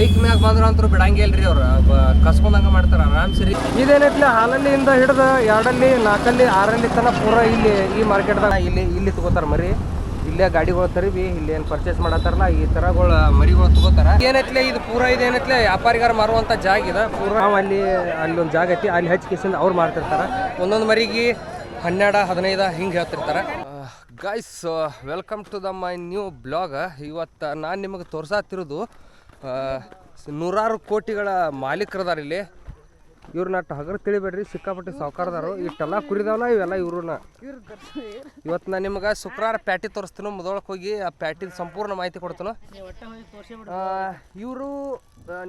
Bike ಮ್ಯಾಗ ಬಂದ್ರ ಅಂತೂ ಬಿಡಂಗೇ ಇಲ್ರಿ ಅವ್ರು. ಕಸ್ಕೊಂಡಂಗ ಮಾಡ್ತಾರ, ಆರಾಮ್ ಸರಿ. ಹಾಲಲ್ಲಿ ಇಂದ ಹಿಡಿದು ಎರಡಲ್ಲಿ, ನಾಲ್ಕಲ್ಲಿ, ಆರಲ್ಲಿ ತನಕ ಪೂರ ಇಲ್ಲಿ ಈ ಮಾರ್ಕೆಟ್ದಾಗ ಇಲ್ಲಿ ಇಲ್ಲಿ ತಗೋತಾರ ಮರಿ. ಇಲ್ಲೇ ಗಾಡಿಗಳು ತರಿವಿ ಇಲ್ಲಿ ಏನು ಪರ್ಚೇಸ್ ಮಾಡತ್ತಾರಲ್ಲ, ಈ ಥರಗಳು ಮರಿಗಳು ತಗೋತಾರ. ಏನೈತ್ಲೆ ಇದು ಪೂರ ಇದೇನೈತ್ಲೆ ವ್ಯಾಪಾರಿಗಾರ ಮಾರುವಂಥ ಜಾಗ ಇದೆ. ಪೂರ ಅಲ್ಲಿ ಅಲ್ಲಿ ಒಂದು ಜಾಗ ಐತಿ, ಅಲ್ಲಿ ಹಚ್ಚಿ ಕೇಸಿಂದ ಅವ್ರು ಮಾಡ್ತಿರ್ತಾರೆ ಒಂದೊಂದು ಮರಿಗೆ ಹನ್ನೆರಡು, ಹದಿನೈದು ಹಿಂಗೆ ಹೇಳ್ತಿರ್ತಾರೆ. Guys welcome to the my new blog ಇವತ್ತು ನಾನು ನಿಮಗೆ ತೋರ್ಸಾತಿರೋದು ನೂರಾರು ಕೋಟಿಗಳ ಮಾಲೀಕರದಾರ ಇಲ್ಲಿ. ಇವ್ರನ್ನ ಅಟ್ಟು ಹಗರ್ ತಿಳಿಬೇಡ್ರಿ ಸಿಕ್ಕಾಪಟ್ಟೆ ಸಾವುಕಾರದಾರು. ಇಷ್ಟೆಲ್ಲ ಕುರಿದವಲ್ಲ ಇವೆಲ್ಲ ಇವ್ರನ್ನ. ಇವತ್ತು ನಾನು ನಿಮ್ಗೆ ಶುಕ್ರವಾರ ಪ್ಯಾಟಿ ತೋರಿಸ್ತೀನೋ ಮೊದಲಕ್ಕೆ ಹೋಗಿ ಆ ಪ್ಯಾಟಿದ ಸಂಪೂರ್ಣ ಮಾಹಿತಿ ಕೊಡ್ತೀನೋ. ಇವರು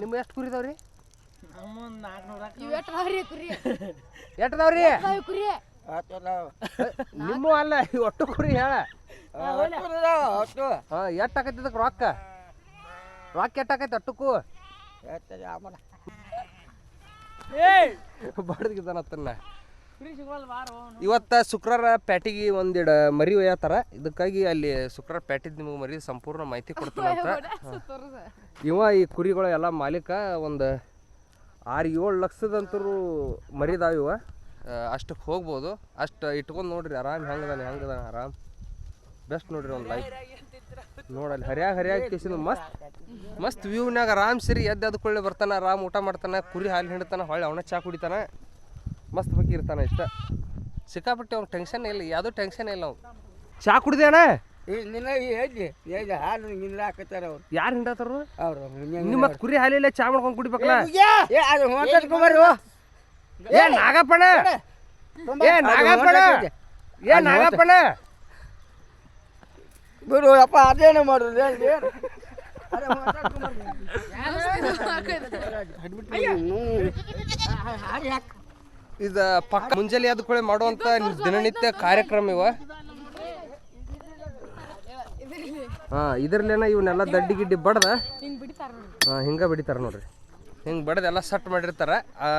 ನಿಮ್ಗೆ ಎಷ್ಟು ಕುರಿದಾವ್ರಿ? ಎಟ್ಟದವ್ರಿ ನಿಮ್ಮ ಅಲ್ಲ ಒಟ್ಟು ಕುರಿ ಹೇಳ. ಹಾಂ ಎಷ್ಟು ಆಕೈತಿ ಇದಕ್ಕೆ ರೊಕ್ಕ? ರೊಕ್ಕ ಎಷ್ಟು ಆಕೈತಿ ಅಟ್ಟಕ್ಕೂ ಬಡ್ದಿದ್ದಾನತ್ತನ್ನ ಇವತ್ತ ಶುಕ್ರವಾರ ಪ್ಯಾಟಿಗೆ ಒಂದಿಡ ಮರಿ ಒಯ್ಯತಾರ. ಇದಕ್ಕಾಗಿ ಅಲ್ಲಿ ಶುಕ್ರವಾರ ಪ್ಯಾಟಿದ್ ನಿಮಗೆ ಮರಿ ಸಂಪೂರ್ಣ ಮಾಹಿತಿ ಕೊಡ್ತಾನಂತ ಇವ ಈ ಕುರಿಗಳ ಎಲ್ಲ ಮಾಲೀಕ ಒಂದು ಆರು ಏಳು ಲಕ್ಷದಂತರು ಮರಿದಾವ ಇವ. ಅಷ್ಟಕ್ಕೆ ಹೋಗ್ಬೋದು. ಅಷ್ಟು ಇಟ್ಕೊಂಡು ನೋಡ್ರಿ ಆರಾಮ್ ಹೆಂಗದಾನೆ ಹೆಂಗದಾನೆ ಆರಾಮ್. ಬೆಸ್ಟ್ ನೋಡ್ರಿ ಒಂದು ಲೈಫ್ ನೋಡಲ್ಲಿ ಹರಿಯಾಗ ಹರಿಯಾಗ ಕೇಸಿನ ಮಸ್ತ್ ಮಸ್ತ್ ವ್ಯೂವ್ನಾಗ ಆರಾಮ್ ಸಿರಿ ಎದ್ದು ಎದ್ಕೊಳ್ಳಿ ಬರ್ತಾನೆ ಆರಾಮ್ ಊಟ ಮಾಡ್ತಾನೆ ಕುರಿ ಹಾಲು ಹಿಂಡ್ತಾನೆ ಹೊಳ್ಳಿ ಅವನ ಚಾ ಕುಡಿತಾನೆ. ಮಸ್ತ್ ಬಗ್ಗೆ ಇರ್ತಾನೆ ಇಷ್ಟ. ಸಿಕ್ಕಾಪಟ್ಟೆ ಅವ್ನು ಟೆನ್ಷನ್ ಇಲ್ಲ ಯಾವುದೂ ಟೆನ್ಷನ್ ಇಲ್ಲ ಅವ್ನು. ಚಾ ಕುಡಿದೆ ಅಣ್ಣ? ನಿನ್ನ ಹೇಳಿ ಹೇಳಿ ಹಾಲು ನಿನ್ನ ಹಾಕತ್ತಾರ ಅವ್ರು. ಯಾರು ಹಿಂಡತ್ತಾರು ಅವ್ರು ನಿಮ್ಮ ಕುರಿ ಹಾಲಿಲ್ಲ ಚಾ ಮಾಡ್ಕೊಂಡು ಕುಡಿಬೇಕಲ್ಲ? ಏ ನಾಗಪ್ಪಣ ಏ ನಾಗಪ್ಪಣ ಏ ನಾಗಪ್ಪಣ ಬಿಡು ಅಪ್ಪ ಅದೇನು ಮಾಡೋದು. ಇದ ಪಕ್ಕ ಮುಂಜಾನೆ ಅದು ಕೂಡ ಮಾಡುವಂತ ದಿನನಿತ್ಯ ಕಾರ್ಯಕ್ರಮ ಇವ. ಹಾ ಇದ್ರಲ್ಲೇನ ಇವನ್ನೆಲ್ಲ ದಡ್ಡಿ ಗಿಡ್ಡಿ ಬಡ್ದ? ಹಿಂಗ್ ಬಿಡ್ತಾರ ನೋಡ್ರಿ ಹಾ ಹಿಂಗ ಬಿಡಿತಾರ ನೋಡ್ರಿ. ಹಿಂಗೆ ಬಡದ ಎಲ್ಲ ಸಟ್ ಮಾಡಿರ್ತಾರ. ಆ,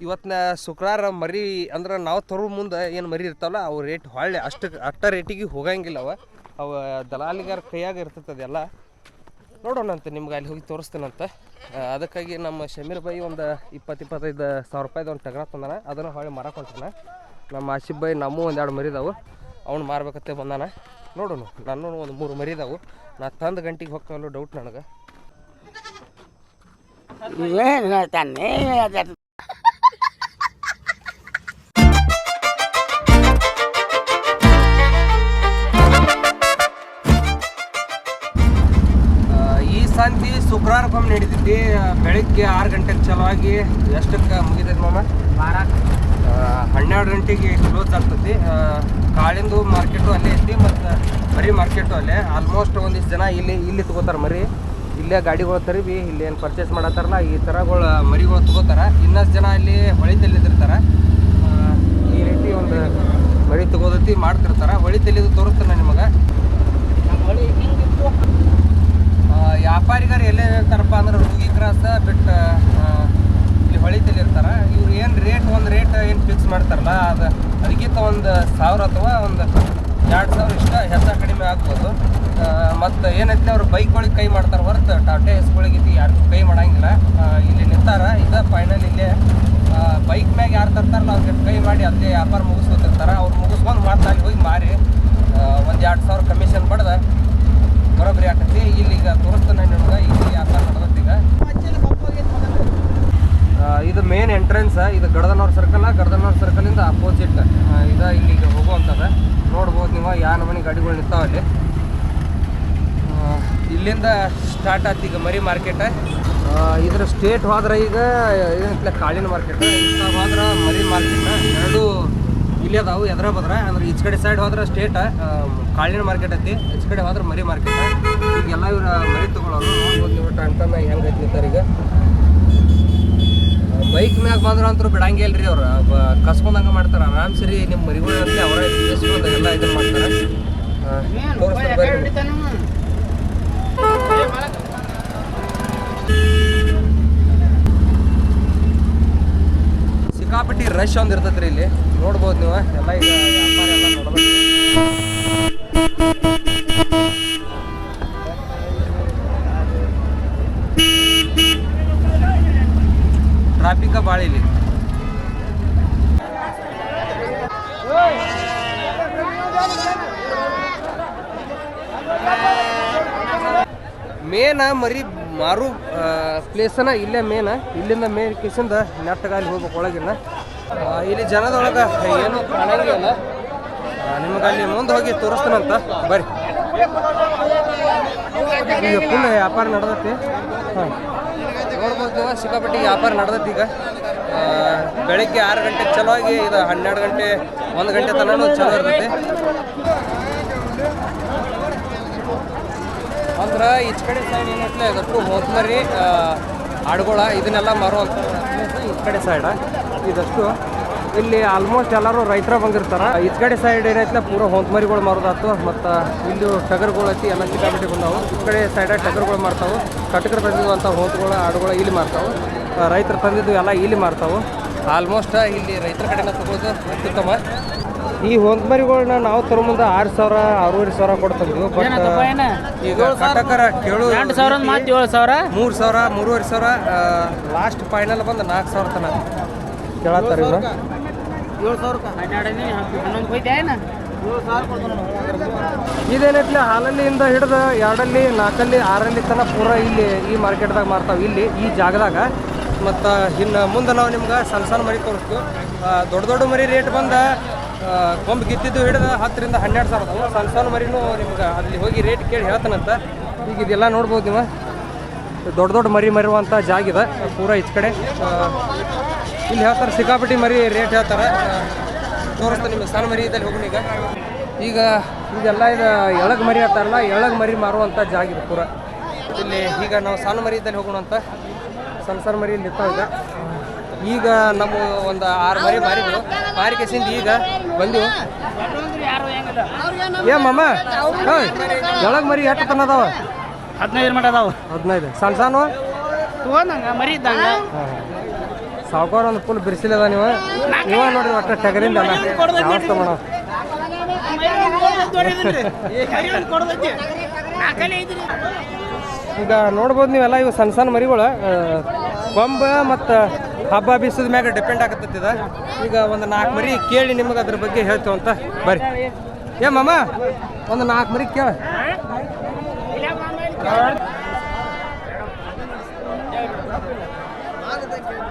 ಇವತ್ತಿನ ಶುಕ್ರವಾರ ಮರಿ ಅಂದ್ರೆ ನಾವು ತರೋ ಮುಂದೆ ಏನು ಮರಿ ಇರ್ತಾವಲ್ಲ ಅವು ರೇಟ್ ಹೊಳ್ಳೆ ಅಷ್ಟ ಅಟ್ಟ ರೇಟಿಗೆ ಹೋಗಂಗಿಲ್ಲ ಅವ. ಅವ ದಲಾಲಿಗಾರ ಕೈಯಾಗ ಇರ್ತೈತೆ ಅದೆಲ್ಲ. ನೋಡೋಣಂತೆ ನಿಮ್ಗೆ ಅಲ್ಲಿ ಹೋಗಿ ತೋರಿಸ್ತೇನಂತ. ಅದಕ್ಕಾಗಿ ನಮ್ಮ ಶಮೀರ್ ಬಾಯಿ ಒಂದು ಇಪ್ಪತ್ತು, ಇಪ್ಪತ್ತೈದು ಸಾವಿರ ರೂಪಾಯಿದು ಒಂದು ಟಗರ ತಂದಾನ. ಅದನ್ನು ಹೊಳೆ ಮಾರಕ್ಕೆ ನಮ್ಮ ಆಶಿಫ್ ಬಾಯಿ ನಮ್ಮೂ ಒಂದೆರಡು ಮರಿದಾವು ಅವ್ನು ಮಾರ್ಬೇಕತ್ತೆ ಬಂದಾನ. ನೋಡೋಣ ನಾನು ಒಂದು ಮೂರು ಮರಿದಾವು ನಾ ತಂದು ಗಂಟೆಗೆ ಹೋಗ್ತಾವಲ್ಲೂ ಡೌಟ್ ನನಗೆ. ಬೆಳಿಗ್ಗೆ ಆರು ಗಂಟೆಗೆ ಚಲುವಾಗಿ ಎಷ್ಟಕ್ಕೆ ಮುಗಿತೈತೆ ಮಾಮ? ಆ, ಹನ್ನೆರಡು ಗಂಟೆಗೆ ಕ್ಲೋಸ್ ಆಗ್ತೈತಿ. ಕಾಳಿಂದು ಮಾರ್ಕೆಟು ಅಲ್ಲೇ ಐತಿ ಮತ್ತು ಮರಿ ಮಾರ್ಕೆಟು ಅಲ್ಲೇ. ಆಲ್ಮೋಸ್ಟ್ ಒಂದಿಷ್ಟು ಜನ ಇಲ್ಲಿ ಇಲ್ಲಿ ತಗೋತಾರೆ ಮರಿ. ಇಲ್ಲೇ ಗಾಡಿಗಳು ತರಿವಿ ಇಲ್ಲಿ ಏನು ಪರ್ಚೇಸ್ ಮಾಡತ್ತಾರಲ್ಲ ಈ ಥರಗಳು ಮರಿಗಳು ತಗೋತಾರ. ಇನ್ನಷ್ಟು ಜನ ಇಲ್ಲಿ ಹೊಳಿ ಇರ್ತಾರೆ ಈ ರೀತಿ ಒಂದು ಮರಿ ತೊಗೋದತಿ ಮಾಡ್ತಿರ್ತಾರೆ. ಹೊಳಿತಲ್ಲಿದ್ದು ತೋರಿಸ್ತಾನೆ ನಿಮಗೆ. ಆ, ವ್ಯಾಪಾರಿಗರು ಎಲ್ಲೇ ಇರ್ತಾರಪ್ಪ ಅಂದ್ರೆ ರೋಗಿ ಕ್ರಾಸ್ ಬಿಟ್ಟು ಇಲ್ಲಿ ಹೊಳಿತಲ್ಲಿ ಇರ್ತಾರ. ಇವ್ರು ಏನು ರೇಟ್ ಒಂದು ರೇಟ್ ಏನು ಫಿಕ್ಸ್ ಮಾಡ್ತಾರಲ್ಲ, ಅದು ಅದಕ್ಕಿಂತ ಒಂದು ಸಾವಿರ ಅಥವಾ ಒಂದು ಎರಡು ಸಾವಿರ ಇಷ್ಟ, ಹೆಚ್ಚು ಕಡಿಮೆ ಆಗ್ಬೋದು. ಮತ್ತು ಏನೈತಿ ಅವ್ರು ಬೈಕ್ಗಳಿಗೆ ಕೈ ಮಾಡ್ತಾರೆ ಹೊರತು ಟಾಟಾ ಎಸ್ಗಳಿಗೆ ಯಾರಿಗೂ ಕೈ ಮಾಡಂಗಿಲ್ಲ. ಇಲ್ಲಿ ನಿಂತಾರ, ಇದು ಫೈನಲ್ ಇಲ್ಲೇ ಬೈಕ್ ಮ್ಯಾಗ ಯಾರು ತರ್ತಾರಲ್ಲ, ಅವ್ರಿಗೆ ಕೈ ಮಾಡಿ ಅಲ್ಲೇ ವ್ಯಾಪಾರ ಮುಗಿಸ್ಕೊತಿರ್ತಾರೆ. ಅವ್ರು ಮುಗಿಸ್ಕೊಂಡು ಮಾಡ್ತಾ ಅಲ್ಲಿ ಹೋಗಿ ಮಾರಿ ಒಂದು ಎರಡು ಸಾವಿರ ಕಮಿಷನ್ ಪಡೆದ ಆಗ್ತೈತಿ ಇಲ್ಲಿ ಈಗ ತೋರಿಸ್ತಾನೆ ಇಲ್ಲಿ ಈಗ. ಇದು ಮೇನ್ ಎಂಟ್ರೆನ್ಸ್ ಇದು ಗಡದನವ್ರ ಸರ್ಕಲ್ ಗಡದನವ್ರ ಸರ್ಕಲಿಂದ ಅಪೋಸಿಟ್ ಇದ ಇಲ್ಲಿಗೆ ಹೋಗುವಂಥದ್ದು ನೋಡ್ಬೋದು ನೀವು ಯಾವ ಮನೆ ಗಾಡಿಗಳು ನಿಂತಾವ ಅಲ್ಲಿ. ಇಲ್ಲಿಂದ ಸ್ಟಾರ್ಟ್ ಆಯ್ತು ಈಗ ಮರಿ ಮಾರ್ಕೆಟ್ ಇದ್ರ ಸ್ಟೇಟ್ ಹೋದ್ರೆ ಈಗ ಏನಂತಲೇ ಕಾಳಿನ ಮಾರ್ಕೆಟ್ ಹೋದ್ರೆ ಮರಿ ಮಾರ್ಕೆಟ್ ಎರಡು ಇಲ್ಲಿ ಅದಾವು ಎದ್ರ ಬದ್ರ ಅಂದ್ರೆ ಈಚ ಕಡೆ ಸೈಡ್ ಹೋದ್ರೆ ಸ್ಟೇಟ್ ಕಾಳಿನ ಮಾರ್ಕೆಟ್ ಐತಿ, ಈಚ ಕಡೆ ಹೋದ್ರೆ ಮರಿ ಮಾರ್ಕೆಟ್ ಈಗೆಲ್ಲ ಇವ್ರ ಮರಿ ತಗೊಳ್ಳೋರು ನೋಡ್ಬೋದು ನೀವು ಟನ್ ಹೆಂಗೆ ಐತಿ ಈಗ. ಬೈಕ್ ಮ್ಯಾಗ ಬಂದ್ರ ಅಂತೂ ಬಿಡಂಗಿಲ್ಲ ಇಲ್ರಿ ಅವ್ರು. ಕಸ್ಕೊಂಡಂಗ ಮಾಡ್ತಾರ. ಆರಾಮ್ ಸರಿ ನಿಮ್ಮ ಮರಿಗಳಂತೆ ಅವರ ಎಲ್ಲ ಇದನ್ನ ಮಾಡ್ತಾರೆ. ಸಿಕ್ಕಾಪಟ್ಟಿ ರಶ್ ಒಂದು ಇರ್ತೈತ್ರಿ ಇಲ್ಲಿ. ನೋಡ್ಬೋದು ನೀವು, ಎಲ್ಲ ಈಗ ವ್ಯಾಪಾರ ಎಲ್ಲ ನೋಡ್ಬೇಕು ಟ್ರಾಫಿಕ್ ಭಾಳ ಇಲ್ಲಿ. ಮೇನ ಮರಿ ಮಾರು ಪ್ಲೇಸನ ಇಲ್ಲೇ ಮೇನ, ಇಲ್ಲಿಂದ ಮೇನ್ ಕಿಸಿಂದ ನೆಟ್ಟಗಾಲಿ ಹೋಗ್ಬೇಕು ಒಳಗಿನ ಇಲ್ಲಿ ಜನದೊಳಗೆ ಏನು ಕಾಣಂಗಿಲ್ಲ. ನಿಮಗೆ ಅಲ್ಲಿ ಮುಂದೆ ಹೋಗಿ ತೋರಿಸ್ತಾನಂತ ಬರ್ರಿ. ಈಗ ಫುಲ್ ವ್ಯಾಪಾರ ನಡೆದೈತಿ. ಹಾಂ. ನೋಡ್ಬೋದು ಸಿಕ್ಕಾಪಟ್ಟಿ ವ್ಯಾಪಾರ ನಡೆದೈತಿ ಈಗ. ಬೆಳಿಗ್ಗೆ ಆರು ಗಂಟೆಗೆ ಚಲೋ ಆಗಿ ಇದು ಹನ್ನೆರಡು ಗಂಟೆ, ಒಂದು ಗಂಟೆ ತನಕ ಚಲೋ ಇರ್ತೈತಿ. ಅಂದ್ರೆ ಈಚ ಕಡೆ ಸೈಡ್ ಏನೈತ್ಲೆ ಅದಕ್ಕೂ ಹೋದ್ಮರಿ ಆಡುಗಳ ಇದನ್ನೆಲ್ಲ ಮಾರುವಂಥ ಈ ಕಡೆ ಸೈಡ ಇದಷ್ಟು. ಇಲ್ಲಿ ಆಲ್ಮೋಸ್ಟ್ ಎಲ್ಲರೂ ರೈತರ ಬಂದಿರ್ತಾರೆ. ಈ ಕಡೆ ಸೈಡ್ ಏನೈತಿ ಪೂರ ಹೊಂತಮರಿಗಳು ಮಾರೋದಾತು. ಮತ್ತು ಇಲ್ಲಿ ಟಗರ್ಗಳು ಐತಿ ಎಲ್ಲ ಸಿಕ್ಕಾಪಟ್ಟಿ ಬಂದಾವು. ಈ ಕಡೆ ಸೈಡ ಟಗರ್ಗಳು ಮಾರ್ತಾವೆ. ಕಟಕರು ತಂದಿರುವಂಥ ಹೊಂತ್ಗಳು ಆಡುಗಳು ಇಲ್ಲಿ ಮಾರ್ತಾವು. ರೈತರು ತಂದಿದ್ದು ಎಲ್ಲ ಇಲ್ಲಿ ಮಾರ್ತಾವು. ಆಲ್ಮೋಸ್ಟ್ ಇಲ್ಲಿ ರೈತರ ಕಡೆನ ತಗೋದು ಅತ್ಯುತ್ತಮ. ಈ ಹೊಂದ್ಮರಿಗಳನ್ನ ನಾವು ತರೋ ಮುಂದೆ ಆರು ಸಾವಿರ ಆರೂವರೆ ಸಾವಿರ ಕೊಡ್ತೀವಿ. ಬಟ್ ಈಗ ಕಟಕರ ಕೇಳು ಎಂಟು ಸಾವಿರ ಏಳು ಸಾವಿರ? ಮೂರು ಸಾವಿರ ಮೂರುವರೆ ಸಾವಿರ ಲಾಸ್ಟ್ ಫೈನಲ್ ಬಂದು ನಾಲ್ಕು ಸಾವಿರ ತನಕ. ಕೇಳತ್ತಾರ ಇವ್ರು? ಏಳು ಸಾವಿರ ಹನ್ನೊಂದು ಏನ? ಹಾಲಲ್ಲಿಂದ ಹಿಡಿದು ಎರಡಲ್ಲಿ ನಾಲ್ಕಲ್ಲಿ ಆರಲ್ಲಿ ತನಕ ಪೂರ ಇಲ್ಲಿ ಈ ಮಾರ್ಕೆಟ್ದಾಗ ಮಾರ್ತಾವೆ. ಇಲ್ಲಿ ಈ ಜಾಗದಾಗ. ಮತ್ತು ಇನ್ನು ಮುಂದೆ ನಾವು ನಿಮ್ಗೆ ಸಣ್ಣ ಸಣ್ಣ ಮರಿ ತೋರಿಸ್ತೀವಿ. ದೊಡ್ಡ ದೊಡ್ಡ ಮರಿ ರೇಟ್ ಬಂದ ಕೊಂಬು ಗಿತ್ತಿದ್ದು ಹಿಡಿದು ಹತ್ತರಿಂದ ಹನ್ನೆರಡು ಸಾವಿರ ಅದಾವು ಸಣ್ಣ ಸಣ್ಣ ಮರಿನೂ ನಿಮ್ಗೆ ಅಲ್ಲಿ ಹೋಗಿ ರೇಟ್ ಕೇಳಿ ಹೇಳ್ತಾನಂತ. ಈಗ ಇದೆಲ್ಲ ನೋಡ್ಬೋದು ನೀವು. ದೊಡ್ಡ ದೊಡ್ಡ ಮರಿ ಮರಿರುವಂಥ ಜಾಗ ಇದೆ ಪೂರ ಈಚ ಕಡೆ. ಇಲ್ಲಿ ಹೇಳ್ತಾರೆ ಸಿಕ್ಕಾಪಟ್ಟಿ ಮರಿ ರೇಟ್ ಹೇಳ್ತಾರೆ. ತೋರಿಸ್ತಾರೆ ನಿಮಗೆ, ಸಣ್ಣ ಮರಿ ಇದ್ದಲ್ಲಿ ಹೋಗೋಣ ಈಗ. ಈಗ ಇದೆಲ್ಲ ಇದು ಎಳಗ್ ಮರಿ ಹೇಳ್ತಾರಲ್ಲ ಎಳಗ್ ಮರಿ ಮಾರುವಂಥ ಜಾಗ ಇದೆ ಪೂರ. ಇಲ್ಲಿ ಈಗ ನಾವು ಸಣ್ಣ ಮರಿ ಇದ್ದಲ್ಲಿ ಹೋಗೋಣ ಅಂತ ಸಣ್ಣ ಸಣ್ಣ ಮರಿ ಇಲ್ಲಿ ಇರ್ತಾವ ಈಗ ನಮ್ಮ ಒಂದು ಆರು ಮರಿ ಮಾರಿಗಳು ಮಾರಿ ಕೆಸಿಂದ ಈಗ ಬಂದೆವು ಏ ಮಮ್ಮ ಎಳಗ್ ಮರಿ ಎಷ್ಟು ತನ ಅದಾವ? ಹದಿನೈದು ಮಟ ಅದಾವ. ಹದಿನೈದು. ಸಣ್ಣ ಸಣ್ಣ? ತಗೊಂಡಂಗ ಮರಿ ಇದ್ದಂಗ. ಸಾವುಕಾರ ಒಂದು ಫುಲ್ ಬಿರಿಸಿಲ್ಲದ ನೀವು? ನೀವ ನೋಡ್ರಿ ಒಟ್ಟ ಟಗರಿಂದ ಯಾವತ್ತ ಈಗ ನೋಡ್ಬೋದು ನೀವೆಲ್ಲ ಇವು ಸಣ್ಣ ಸಣ್ಣ ಮರಿಗಳು. ಕೊಂಬ ಮತ್ತು ಹಬ್ಬ ಬಿಸಿದ ಮ್ಯಾಗ ಡಿಪೆಂಡ್ ಆಗತ್ತದ ಈಗ ಒಂದು ನಾಲ್ಕು ಮರಿ ಕೇಳಿ ನಿಮಗೆ ಅದ್ರ ಬಗ್ಗೆ ಹೇಳ್ತೇವೆ ಅಂತ. ಬರ್ರಿ. ಏ ಮಾಮ, ಒಂದು ನಾಲ್ಕು ಮರಿ ಕೇಳ.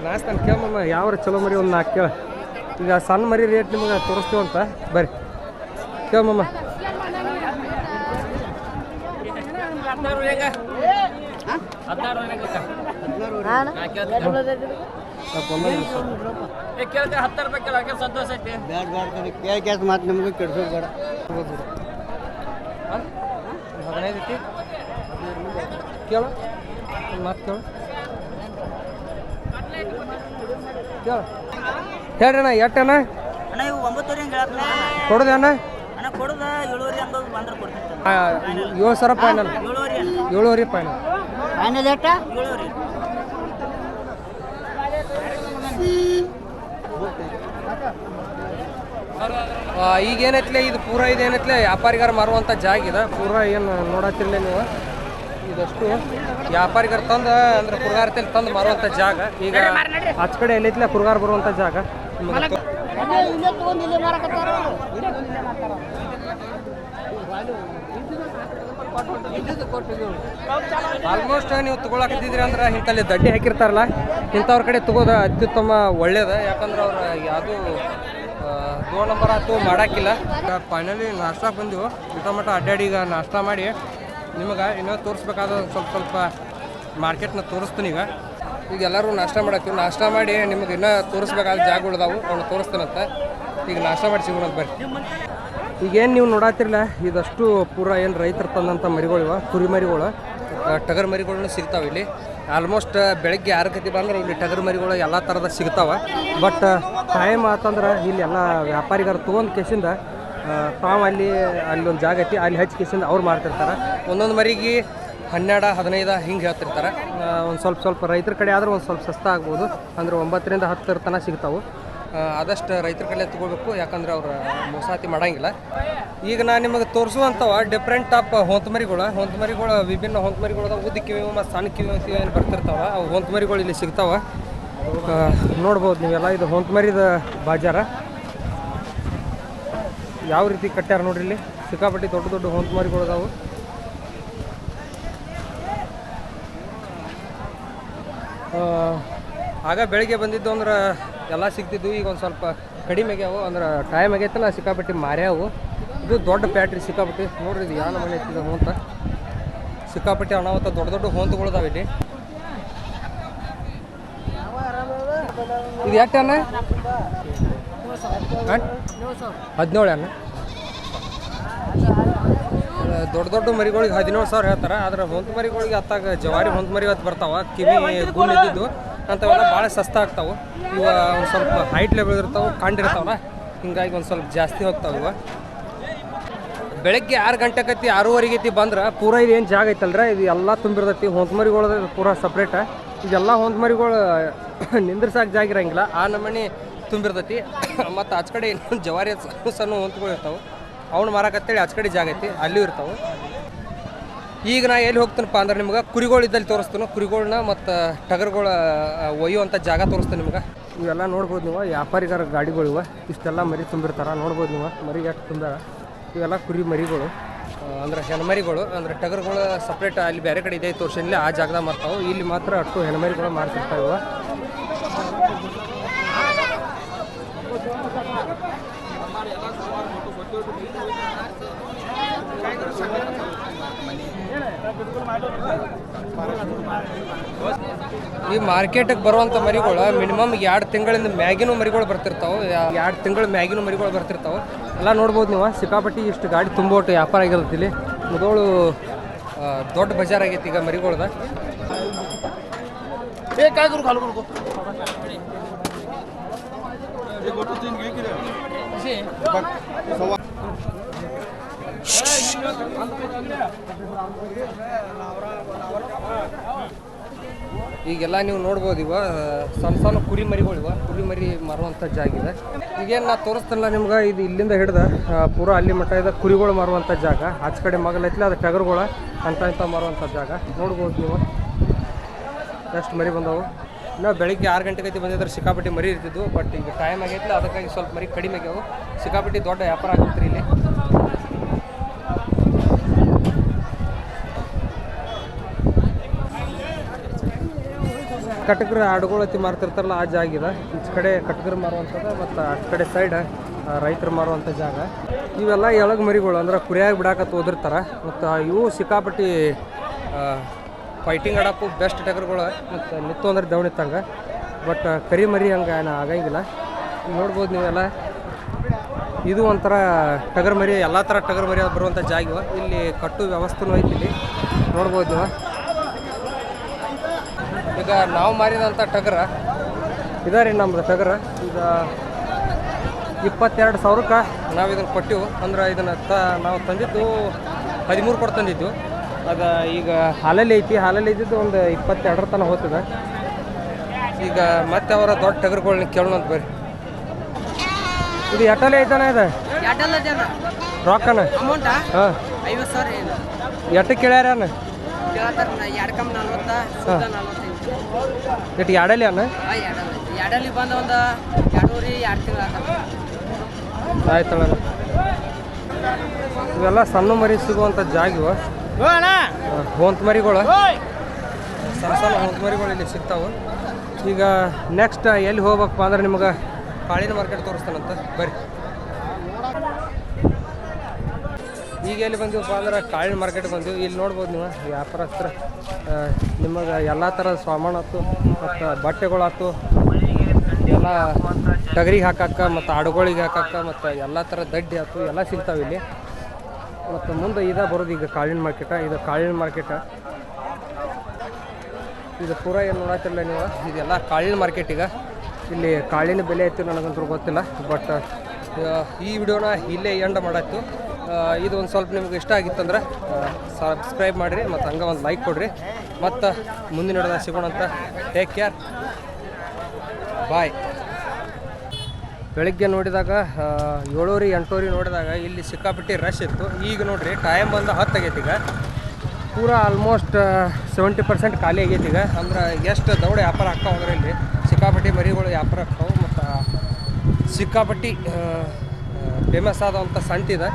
ನಾಸ್ತಾನ ಕೇಳ ಮಾಮ ಯಾವ ಚಲೋ ಮರಿ ಒಂದು ನಾಲ್ಕು ಕೇಳ. ಈಗ ಸಣ್ಣ ಮರಿ ರೇಟ್ ನಿಮಗೆ ಅಂತ. ಬರ್ರಿ. ಕೇಳ ಮಾಮ. ಸ್ವಲ್ಪ ನಿಮಿಷ. ಹತ್ತು ರೂಪಾಯಿ ಕೇಳಕ್ಕೆ ಸಂತೋಷ ಐತಿ. ಬ್ಯಾಡ ಬ್ಯಾಡ ಕೇಳಿ ಕೇಸ್ ಮಾತು ನಮಗೆ ಕೆಡ್ಸೋದು ಬೇಡ. ಹದಿನೈದು ಐತಿ? ಕೇಳು ಮಾತು ಕೇಳು. ಕೇಳು. ಹೇಳ್ರಿ ಅಣ್ಣ ಎಟ್ಟಣ್ಣ ಅಣ್ಣ? ಇವು ಒಂಬತ್ತುವರೆ ಹಂಗೆ ಕೊಡೋದು ಅಣ್ಣ? ಅಣ್ಣ ಕೊಡುದ ಏಳುವರೆ ಹಂಗ ಬಂದ್ರೆ ಕೊಡ್ತೀನಿ ಏಳು ಸಾವಿರ ಫೈನಲ್ ಏಳುವರೆ ಅಣ್ಣ. ಏಳುವರೆ ಫೈನಲ್ ಫೈನಲ್ ಎಟ್ಟ ಏಳುವರೆ. ಈಗ ಏನೈತ್ಲೆ ಇದು ಪೂರ ಇದೇನೈತ್ಲೆ ವ್ಯಾಪಾರಿಗಾರ ಮಾರುವಂಥ ಜಾಗ ಇದೆ. ಪೂರ ಏನು ನೋಡತ್ತಿರ್ಲೆ ನೀವು. ಇದಷ್ಟು. ವ್ಯಾಪಾರಿಗಾರ ತಂದು ಅಂದ್ರೆ ಕುರ್ಗಾರದಲ್ಲಿ ತಂದು ಮಾರುವಂಥ ಜಾಗ. ಈಗ ಹಚ್ಚ ಕಡೆ ಎಲ್ಲೈತ್ಲೆ ಕುರ್ಗಾರ ಬರುವಂಥ ಜಾಗ. ಆಲ್ಮೋಸ್ಟ್ ನೀವು ತಗೊಳಕತ್ತಿದ್ರಿ ಅಂದ್ರೆ ಇಂಥಲ್ಲಿ ದಡ್ಡಿ ಹಾಕಿರ್ತಾರಲ್ಲ ಇಂಥವ್ರ ಕಡೆ ತಗೋದ ಅತ್ಯುತ್ತಮ ಒಳ್ಳೇದು. ಯಾಕಂದ್ರೆ ಅವ್ರು ಯಾವುದು ದೋ ನಂಬರ್ ಆಯ್ತು ಮಾಡಾಕಿಲ್ಲ ಫೈನಲಿ ನಾಷ್ಟಾ ಬಂದೆವು. ಊಟ ಮಟ ಅಡ್ಡಾಡಿ ಈಗ ನಾಷ್ಟ ಮಾಡಿ ನಿಮಗೆ ಇನ್ನೂ ತೋರಿಸ್ಬೇಕಾದ ಸ್ವಲ್ಪ ಸ್ವಲ್ಪ ಮಾರ್ಕೆಟ್ನ ತೋರಿಸ್ತೀನಿ ಈಗ. ಈಗ ಎಲ್ಲರೂ ನಾಷ್ಟ ಮಾಡತ್ತೀವಿ. ನಾಷ್ಟ ಮಾಡಿ ನಿಮಗೆ ಇನ್ನೂ ತೋರಿಸ್ಬೇಕಾದ ಜಾಗಗಳಿದಾವು ಅವ್ನು ತೋರಿಸ್ತಾನಂತ ಈಗ ನಾಷ್ಟ ಮಾಡಿ ಸಿಗೋಣ ಬರ್ರಿ. ಈಗೇನು ನೀವು ನೋಡತ್ತಿರಲ್ಲ ಇದಷ್ಟು ಪೂರ ಏನು ರೈತರು ತಂದಂಥ ಮರಿಗಳಿವ ಕುರಿ ಮರಿಗಳು. ಟಗರ್ ಮರಿಗಳನ್ನ ಸಿಗ್ತಾವೆ ಇಲ್ಲಿ. ಆಲ್ಮೋಸ್ಟ್ ಬೆಳಗ್ಗೆ ಆರು ಕತಿ ಬಂದ್ರೆ ಇಲ್ಲಿ ಟಗರ್ ಮರಿಗಳು ಎಲ್ಲ ಥರದ ಸಿಗ್ತಾವೆ. ಬಟ್ ಟೈಮ್ ಆತಂದ್ರೆ ಇಲ್ಲಿ ಎಲ್ಲ ವ್ಯಾಪಾರಿಗಾರ ತೊಗೊಂಡು ಕೇಸಿಂದ ತಾವು ಅಲ್ಲಿ ಅಲ್ಲಿ ಒಂದು ಜಾಗ ಐತಿ, ಅಲ್ಲಿ ಹಚ್ಚಿ ಕೇಸಿಂದ ಅವ್ರು ಮಾಡ್ತಿರ್ತಾರೆ ಒಂದೊಂದು ಮರಿಗೆ ಹನ್ನೆರಡು, ಹದಿನೈದು ಹಿಂಗೆ ಹೇಳ್ತಿರ್ತಾರೆ. ಒಂದು ಸ್ವಲ್ಪ ಸ್ವಲ್ಪ ರೈತರ ಕಡೆ ಆದ್ರೆ ಒಂದು ಸ್ವಲ್ಪ ಸಸ್ತ ಆಗ್ಬೋದು. ಅಂದ್ರೆ ಒಂಬತ್ತರಿಂದ ಹತ್ತರ ತನಕ ಸಿಗ್ತಾವೆ. ಆದಷ್ಟು ರೈತರ ಕಡೆ ತಗೋಬೇಕು, ಯಾಕಂದ್ರೆ ಅವ್ರು ಮೋಸಾತಿ ಮಾಡೋಂಗಿಲ್ಲ. ಈಗ ನಾನು ನಿಮಗೆ ತೋರಿಸುವಂಥವ ಡಿಫ್ರೆಂಟ್ ಟಾಪ್ ಹೊಂತಮರಿಗಳು ಹೊಂತಮರಿಗಳು ವಿಭಿನ್ನ ಹೊಂತಮರಿಗಳು ಉದ್ದ ಕಿವಿ ಮತ್ತು ಸಣ್ಣ ಕಿವಿ ಏನು ಬರ್ತಿರ್ತಾವೆ. ಅವು ಹೊಂತಮರಿಗಳು ಇಲ್ಲಿ ಸಿಗ್ತಾವ. ನೋಡ್ಬೋದು ನೀವೆಲ್ಲ. ಇದು ಹೊಂತಮರಿದ ಬಾಜಾರ. ಯಾವ ರೀತಿ ಕಟ್ಟ್ಯಾರ ನೋಡ್ರಿ ಇಲ್ಲಿ? ಸಿಕ್ಕಾಪಟ್ಟಿ ದೊಡ್ಡ ದೊಡ್ಡ ಹೊಂತಮರಿಗಳು ಅದಾವು. ಆಗ ಬೆಳಿಗ್ಗೆ ಬಂದಿದ್ದು ಅಂದ್ರೆ ಎಲ್ಲ ಸಿಗ್ತಿದ್ವು. ಈಗ ಒಂದು ಸ್ವಲ್ಪ ಕಡಿಮೆ ಆಗ್ಯಾವು. ಅಂದ್ರೆ ಟೈಮ್ ಆಗೈತಲ್ಲ, ಸಿಕ್ಕಾಪಟ್ಟಿ ಮಾರ್ಯಾವು ಇದು ದೊಡ್ಡ ಪ್ಯಾಟ್ರಿ ಸಿಕ್ಕಾಪಟ್ಟಿ. ನೋಡ್ರಿ ಇದು ಯಾವ ಮನೆ ಐತಿದ ಅಂತ ಸಿಕ್ಕಾಪಟ್ಟಿ ಅನಾಹುತ ದೊಡ್ಡ ದೊಡ್ಡ ಹೊಂತುಗಳದಾವ ಇಲ್ಲಿ. ಇದು ಎಷ್ಟು ಅಣ್ಣ? ಹದಿನೇಳು ಅಣ್ಣ. ದೊಡ್ಡ ದೊಡ್ಡ ಮರಿಗಳಿಗೆ ಹದಿನೇಳು ಸಾವಿರ ಹೇಳ್ತಾರೆ. ಆದ್ರೆ ಹೊಂತ ಮರಿಗಳಿಗೆ ಅತ್ತಾಗ ಜವಾರಿ ಹೊಂತ ಮರಿ ಹೊತ್ತು ಬರ್ತಾವ. ಕಿವಿ, ಗುಂಡ್ ಇದ್ದಿದ್ದು. ಅಂಥವೆಲ್ಲ ಭಾಳ ಸಸ್ತ ಆಗ್ತಾವೆ. ಇವ ಒಂದು ಸ್ವಲ್ಪ ಹೈಟ್ ಲೆವೆಲ್ ಇರ್ತಾವೆ ಕಂಡಿರ್ತಾವಲ್ಲ ಹಿಂಗಾಗಿ ಒಂದು ಸ್ವಲ್ಪ ಜಾಸ್ತಿ ಹೋಗ್ತಾವೆ ಇವ. ಬೆಳಗ್ಗೆ ಆರು ಗಂಟೆ ಕತ್ತಿ ಆರೂವರೆಗೆ ಐತಿ ಬಂದ್ರೆ ಪೂರ ಇದು ಏನು ಜಾಗ ಐತಲ್ರ? ಇದು ಎಲ್ಲ ತುಂಬಿರ್ತೈತಿ. ಹೊಂತಮರಿಗಳು ಪೂರ ಸಪ್ರೇಟ ಇದೆಲ್ಲ ಹೊಂತಮರಿಗಳು ನಿಂದ್ರಸಾಕ ಜಾಗ ಇರಂಗಿಲ್ಲ. ಆ ನಮ್ಮನೆ ತುಂಬಿರ್ತೈತಿ. ಮತ್ತು ಆಚ ಕಡೆ ಇನ್ನೊಂದು ಜವಾರಿ ಸಣ್ಣ ಹೊಂತಗಳು ಇರ್ತಾವೆ. ಅವ್ನು ಮಾರಕತ್ತೇಳಿ ಆಚ ಕಡೆ ಜಾಗ ಐತಿ. ಅಲ್ಲೂ ಇರ್ತಾವೆ. ಈಗ ನಾ ಎಲ್ಲಿ ಹೋಗ್ತೀನಪ್ಪ ಅಂದ್ರೆ ನಿಮ್ಗೆ ಕುರಿಗಳು ಇದ್ದಲ್ಲಿ ತೋರಿಸ್ತೀನಿ. ಕುರಿಗಳನ್ನ ಮತ್ತು ಟಗರ್ಗಳ ಒಯ್ಯುವಂಥ ಜಾಗ ತೋರಿಸ್ತೀನಿ ನಿಮ್ಗೆ. ಇವೆಲ್ಲ ನೋಡ್ಬೋದು ನೀವು. ವ್ಯಾಪಾರಿಗಾರ ಗಾಡಿಗಳು ಇವ. ಇಷ್ಟೆಲ್ಲ ಮರಿ ತುಂಬಿರ್ತಾರೆ. ನೋಡ್ಬೋದು ನೀವು. ಮರಿ ಎಷ್ಟು ತುಂಬ್ಯಾರ. ಇವೆಲ್ಲ ಕುರಿ ಮರಿಗಳು. ಅಂದ್ರೆ ಹೆಣ್ಮರಿಗಳು, ಅಂದ್ರೆ ಟಗರ್ಗಳು ಸಪ್ರೇಟ್ ಅಲ್ಲಿ ಬೇರೆ ಕಡೆ ಇದೆ ತೋರ್ಸಿಲ್ಲ ಆ ಜಾಗದಾಗ ಮಾಡ್ತಾವೆ ಇಲ್ಲಿ ಮಾತ್ರ ಅಷ್ಟು ಹೆಣ್ಮರಿಗಳು ಮಾಡ್ತಿರ್ತಾವ ಈ ಮಾರ್ಕೆಟಿಗೆ ಬರುವಂಥ ಮರಿಗಳು ಮಿನಿಮಮ್ ಎರಡು ತಿಂಗಳಿಂದ ಮ್ಯಾಗಿನೂ ಮರಿಗಳು ಬರ್ತಿರ್ತಾವೆ. ಎರಡು ತಿಂಗಳ ಮ್ಯಾಗಿನೂ ಮರಿಗಳು ಬರ್ತಿರ್ತಾವೆ. ಎಲ್ಲ ನೋಡ್ಬೋದು ನೀವು. ಸಿಕ್ಕಾಪಟ್ಟಿ ಇಷ್ಟು ಗಾಡಿ ತುಂಬೋಟು ವ್ಯಾಪಾರ ಆಗಿರುತ್ತೆ ಇಲ್ಲಿ. ಮುದೋಳು ದೊಡ್ಡ ಬಜಾರ್ ಆಗೈತಿ ಈಗ ಮರಿಗಳ್ದ. ಈಗೆಲ್ಲ ನೀವು ನೋಡ್ಬೋದು ಇವ ಸಣ್ಣ ಸಣ್ಣ ಕುರಿ ಇವ. ಕುರಿ ಮರಿ ಮಾರುವಂಥ ಜಾಗ ಇದೆ. ಈಗೇನು ನಾ ತೋರಿಸ್ತಲ್ಲ ನಿಮ್ಗೆ, ಇದು ಇಲ್ಲಿಂದ ಹಿಡ್ದು ಪೂರಾ ಅಲ್ಲಿ ಮಟ್ಟ ಇದೆ, ಕುರಿಗಳು ಮಾರುವಂಥ ಜಾಗ. ಆಚೆ ಕಡೆ ಮಗಲೈತಿಲ್ಲ ಅದು ಟಗರುಗಳ, ಅಂತ ಇಂಥ ಮಾರುವಂಥ ಜಾಗ. ನೋಡ್ಬೋದು ನೀವು. ಎಷ್ಟು ಮರಿ ಬಂದವು. ನಾವು ಬೆಳಿಗ್ಗೆ ಆರು ಗಂಟೆಗೆ ಐತಿ ಬಂದಿದ್ರೆ ಸಿಕ್ಕಾಪಟ್ಟಿ ಮರಿ ಇರ್ತಿದ್ವು, ಬಟ್ ಈಗ ಟೈಮ್ ಆಗೈತಿಲ್ಲ ಅದಕ್ಕಾಗಿ ಸ್ವಲ್ಪ ಮರಿ ಕಡಿಮೆ ಆಗ್ಯಾವು. ಸಿಕ್ಕಾಪಟ್ಟಿ ದೊಡ್ಡ ವ್ಯಾಪಾರ ಆಗುತ್ತೆ ರೀ ಇಲ್ಲಿ ಕಟಕರ ಆಡುಗಳತಿ ಮಾರ್ತಿರ್ತಾರಲ್ಲ, ಆ ಜಾಗ ಇದೆ. ಈಚೆ ಕಡೆ ಕಟಕರ ಮಾರುವಂಥದ್ದು ಮತ್ತು ಆ ಕಡೆ ಸೈಡ್ ರೈತರು ಮಾರುವಂಥ ಜಾಗ. ಇವೆಲ್ಲ ಎಳಗ್ ಮರಿಗಳು, ಅಂದ್ರೆ ಕುರಿಯಾಗಿ ಬಿಡಾಕತ್ತ ಓದಿರ್ತಾರೆ ಮತ್ತು ಇವು ಸಿಕ್ಕಾಪಟ್ಟಿ ಫೈಟಿಂಗ್ ಆಡಕ್ಕೂ ಬೆಸ್ಟ್ ಟಗರ್ಗಳು. ಮತ್ತು ನಿತ್ತು ಅಂದ್ರೆ ದವಣಿತ್ತಂಗೆ ಬಟ್ ಕರಿ ಮರಿ ಹಂಗೆ ಏನು ಆಗಂಗಿಲ್ಲ. ನೋಡ್ಬೋದು ನೀವೆಲ್ಲ. ಇದು ಒಂಥರ ಟಗರ್ ಮರಿ, ಎಲ್ಲ ಥರ ಟಗರ್ ಮರಿ ಬರುವಂಥ ಜಾಗ. ಇಲ್ಲಿ ಕಟ್ಟು ವ್ಯವಸ್ಥೆನೂ ಐತಿ ಇಲ್ಲಿ. ನೋಡ್ಬೋದು ನೀವು. ಈಗ ನಾವು ಮಾರಿದಂಥ ಟಗರ ಇದ ರೀ ನಮ್ದು ಟಗರ. ಈಗ ಇಪ್ಪತ್ತೆರಡು ಸಾವಿರಕ್ಕೆ ನಾವು ಇದನ್ನು ಕೊಟ್ಟಿವು. ಅಂದ್ರೆ ಇದನ್ನು ತ ನಾವು ತಂದಿದ್ದು ಹದಿಮೂರು ಕೊಟ್ಟು ತಂದಿದ್ದು. ಅದು ಈಗ ಹಾಲಲ್ಲಿ ಐತಿ. ಹಾಲಲ್ಲಿ ಇದ್ದಿದ್ದು ಒಂದು ಇಪ್ಪತ್ತೆರಡರ ತನಕ ಹೋಗ್ತದೆ. ಈಗ ಮತ್ತೆ ಅವರ ದೊಡ್ಡ ಟಗರ್ಗಳನ್ನ ಕೇಳೋಣ ಅಂತ ಬರ್ರಿ ಇದು ಎಟ್ಟಲೆ ಐತಾನ ಇದೆ ರೊಕ್ಕನ ಹಾಂ. ಎಟ್ಟ ಕೇಳತ್ತಾರ ಎರಡು ಕಮ್ಮಿ ನಲ್ವತ್ತ. ಎಟ್ಟು ಎರಡಲ್ಲಿ ಅನ್ನ ಆ ಎರಡಲ್ಲ ಬಂದ ಒಂದು ಎರಡೂರಿ ಎರಡು ತಿಂಗಳ ಆಯ್ತು ಅಣ್ಣ ಇವೆಲ್ಲ ಸಣ್ಣ ಮರಿ ಸಿಗುವಂಥ ಜಾಗ ಇವ ಹೊಂತ ಮರಿಗಳು? ಸಣ್ಣ ಸಣ್ಣ ಹೊಂತ ಮರಿಗಳು ಇಲ್ಲಿ ಸಿಗ್ತಾವೆ. ಈಗ ನೆಕ್ಸ್ಟ್ ಎಲ್ಲಿ ಹೋಗ್ಬೇಕಪ್ಪ ಅಂದ್ರೆ ನಿಮಗೆ ಕಾಳಿನ ಮಾರ್ಕೆಟ್ ತೋರಿಸ್ತಾನಂತ? ಬರ್ರಿ. ಈಗ ಎಲ್ಲಿ ಬಂದಿವಪ್ಪ ಅಂದ್ರೆ ಕಾಳಿನ ಮಾರ್ಕೆಟ್ ಬಂದೀವಿ. ಇಲ್ಲಿ ನೋಡ್ಬೋದು ನೀವು ವ್ಯಾಪಾರಸ್ಥರ ನಿಮಗೆ ಎಲ್ಲ ಥರದ ಸಾಮಾನು ಆಯ್ತು ಮತ್ತು ಬಟ್ಟೆಗಳಾಯ್ತು ಎಲ್ಲ ಟಗರಿಗೆ ಹಾಕಕ್ಕೆ ಮತ್ತು ಆಡುಗಳಿಗೆ ಹಾಕಕ್ಕ ಮತ್ತು ಎಲ್ಲ ಥರ ದಡ್ಡಿ ಆಯ್ತು ಎಲ್ಲ ಸಿಗ್ತಾವೆ ಇಲ್ಲಿ. ಮತ್ತು ಮುಂದೆ ಇದ ಬರೋದು ಈಗ ಕಾಳಿನ ಮಾರ್ಕೆಟ ಇದು ಕಾಳಿನ ಮಾರ್ಕೆಟ ಇದು ಪೂರ ಏನು ನೋಡತ್ತಿಲ್ಲ ನೀವು ಇದೆಲ್ಲ ಕಾಳಿನ ಮಾರ್ಕೆಟ್ ಈಗ. ಇಲ್ಲಿ ಕಾಳಿನ ಬೆಲೆ ಐತಿ ನನಗಂತೂ ಗೊತ್ತಿಲ್ಲ ಬಟ್ ಈ ವಿಡಿಯೋನ ಇಲ್ಲೇ ಎಂಡ್ ಮಾಡಾಯ್ತು. ಆ, ಇದು ಒಂದು ಸ್ವಲ್ಪ ನಿಮ್ಗೆ ಇಷ್ಟ ಆಗಿತ್ತಂದ್ರೆ ಸಬ್ಸ್ಕ್ರೈಬ್ ಮಾಡಿರಿ ಮತ್ತು ಹಂಗೆ ಒಂದು ಲೈಕ್ ಕೊಡಿರಿ. ಮತ್ತು ಮುಂದಿನ ಹಿಡಿದ ಸಿಗೋಣ ಅಂತ. ಟೇಕ್ ಕೇರ್ ಬಾಯ್ ಬೆಳಿಗ್ಗೆ ನೋಡಿದಾಗ ಏಳೂರಿ, ಎಂಟೂರಿ ನೋಡಿದಾಗ ಇಲ್ಲಿ ಸಿಕ್ಕಾಪಟ್ಟಿ ರಶ್ ಇತ್ತು. ಈಗ ನೋಡಿರಿ ಟೈಮ್ ಬಂದು ಹತ್ತು ಆಗೈತಿ ಈಗ. ಪೂರ ಆಲ್ಮೋಸ್ಟ್ ಸೆವೆಂಟಿ ಪರ್ಸೆಂಟ್ ಖಾಲಿ ಆಗೈತಿ ಈಗ. ಅಂದ್ರೆ ಎಷ್ಟು ದೌಡ ವ್ಯಾಪಾರ ಆಗ್ತಾವ ಹೋದ್ರೆ ಇಲ್ಲಿ ಸಿಕ್ಕಾ ಸಿಕ್ಕಾಪಟ್ಟಿ ಮರಿಗಳು ವ್ಯಾಪಾರ ಹಾಕ್ತಾವೆ ಮತ್ತು ಸಿಕ್ಕಾಪಟ್ಟಿ ಫೇಮಸ್ ಆದಂಥ ಸಂತಿದೆ.